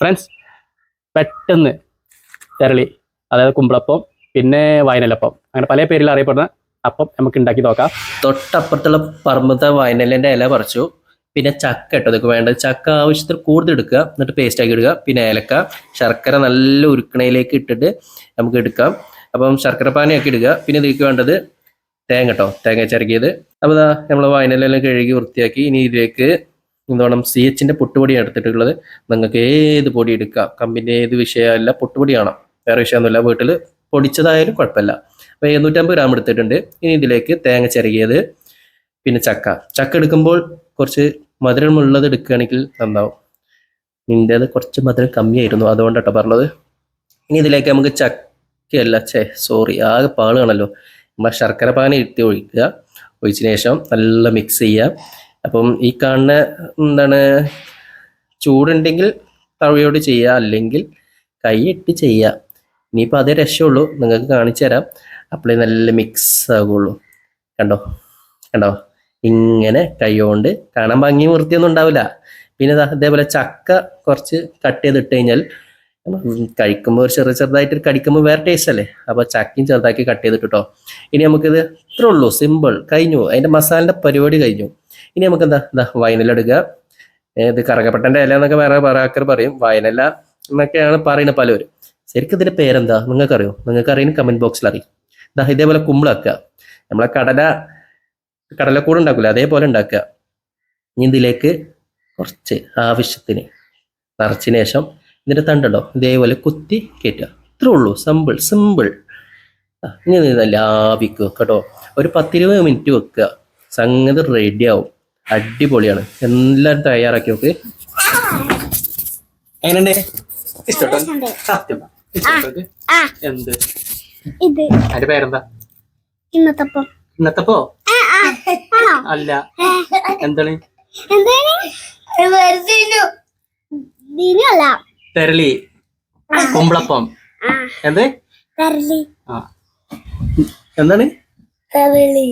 Friends പെട്ടെന്ന് തെരളി അതായത് കുമ്പളപ്പം പിന്നെ വയനലപ്പം അങ്ങനെ പല പേരിൽ അറിയപ്പെടുന്ന അപ്പം നമുക്ക് ഉണ്ടാക്കി നോക്കാം. തൊട്ടപ്പുറത്തുള്ള പറമ്പത്തെ വയനലിന്റെ ഇല പറിച്ചു. പിന്നെ ചക്ക ഇട്ടു. അതൊക്കെ വേണ്ടത് ചക്ക ആവശ്യത്തിൽ കൂടുതൽ എടുക്കുക. എന്നിട്ട് പേസ്റ്റ് ആക്കി എടുക്കുക പിന്നെ ഏലക്ക ശർക്കര നല്ല ഉരുക്കണയിലേക്ക് ഇട്ടിട്ട് നമുക്ക് എടുക്കാം. അപ്പം ശർക്കര പാനിയാക്കി ഇടുക. പിന്നെ ഇതിലേക്ക് വേണ്ടത് തേങ്ങ കേട്ടോ തേങ്ങ ചിരകിയത് അപ്പോൾ നമ്മൾ വയനലെല്ലാം കഴുകി വൃത്തിയാക്കി ഇനി ഇതിലേക്ക് എന്താണ് സി എച്ചിന്റെ പൊട്ടുപൊടിയാണ് എടുത്തിട്ടുള്ളത്. നിങ്ങൾക്ക് ഏത് പൊടി എടുക്കാം? കമ്പിന്റെ ഏത് വിഷയമല്ല പൊട്ടുപൊടിയാണ് വേറെ വിഷയമൊന്നുമില്ല. വീട്ടിൽ പൊടിച്ചതായാലും കുഴപ്പമില്ല. അപ്പോൾ എഴുന്നൂറ്റമ്പത് ഗ്രാം എടുത്തിട്ടുണ്ട്. ഇനി ഇതിലേക്ക് തേങ്ങ ചിരകിയത് പിന്നെ ചക്ക. ചക്ക എടുക്കുമ്പോൾ കുറച്ച് മധുരമുള്ളത് എടുക്കുകയാണെങ്കിൽ നന്നാവും. നിന്റേത് കുറച്ച് മധുരം കമ്മിയായിരുന്നു അതുകൊണ്ടാട്ടോ പറഞ്ഞത്. ഇനി ഇതിലേക്ക് നമുക്ക് ചക്കയല്ല ചേ സോറി ആകെ പാളുകയാണല്ലോ നമ്മൾ ശർക്കര പാനി ഇട്ടി ഒഴിക്കുക. ഒഴിച്ചതിന് ശേഷം നല്ല മിക്സ് ചെയ്യുക. അപ്പം ഈ കാണുന്ന എന്താണ് ചൂടുണ്ടെങ്കിൽ തവയോട് ചെയ്യുക അല്ലെങ്കിൽ കൈയിട്ട് ചെയ്യുക. ഇനിയിപ്പോൾ അതേ രക്ഷയുള്ളൂ നിങ്ങൾക്ക് കാണിച്ചു തരാം. അപ്പോഴേ നല്ല മിക്സ് ആകുള്ളൂ. കണ്ടോ? കണ്ടോ? ഇങ്ങനെ കൈകൊണ്ട് കാണാൻ ഭംഗി വൃത്തിയൊന്നും ഉണ്ടാവില്ല. പിന്നെ അതേപോലെ ചക്ക കുറച്ച് കട്ട് ചെയ്തിട്ട് കഴിഞ്ഞാൽ കഴിക്കുമ്പോൾ ഒരു ചെറു ചെറുതായിട്ട് കടിക്കുമ്പോൾ വേറെ ടേസ്റ്റ് അല്ലേ? അപ്പോൾ ചക്കയും ചെറുതാക്കി കട്ട് ചെയ്തിട്ട് കേട്ടോ ഇനി നമുക്കിത് ഇത്രേ ഉള്ളൂ. സിമ്പിൾ കഴിഞ്ഞു. അതിന്റെ മസാലന്റെ പരിപാടി കഴിഞ്ഞു. ഇനി നമുക്ക് എന്താ എന്താ വയനലെടുക്കുക എടുക്കുക ഇത് കറകപ്പെട്ടന്റെ ഇല എന്നൊക്കെ വേറെ ആൾക്കാർ പറയും. വയനല എന്നൊക്കെയാണ് പറയുന്നത് പലരും. ശരിക്കും ഇതിന്റെ പേരെന്താ? നിങ്ങൾക്കറിയോ? നിങ്ങൾക്ക് അറിയാൻ കമന്റ് ബോക്സിൽ അറിയും. ദാ ഇതേപോലെ കുമ്പിളാക്കുക നമ്മളെ കടല കടലക്കൂട് ഉണ്ടാക്കില്ല അതേപോലെ ഉണ്ടാക്കുക. ഇനി ഇതിലേക്ക് കുറച്ച് ആവശ്യത്തിന് നിറച്ചതിന് ശേഷം ഇതിന്റെ തണ്ടുണ്ടോ ഇതേപോലെ കുത്തി കയറ്റുക ഇത്രേ ഉള്ളൂ. സിമ്പിൾ സിമ്പിൾ ഇനി ഇത് നല്ല കേട്ടോ. ഒരു പത്തിരുപത് മിനിറ്റ് വെക്കുക. സംഗതി റെഡിയാവും അടിപൊളിയാണ്. എല്ലാവരും തയ്യാറാക്കി നോക്ക്. എങ്ങനെയുണ്ട്? ഇഷ്ടപ്പെട്ടോ? സത്യം. എന്ത്? ഇത്. അതിന്റെ പേരെന്താ? ഇന്നത്തപ്പം. ഇന്നത്തെപ്പോ? അല്ല. എന്താണ്? തെരളി. കുമ്പളപ്പം. എന്ത്? എന്താണ്? തെരളി.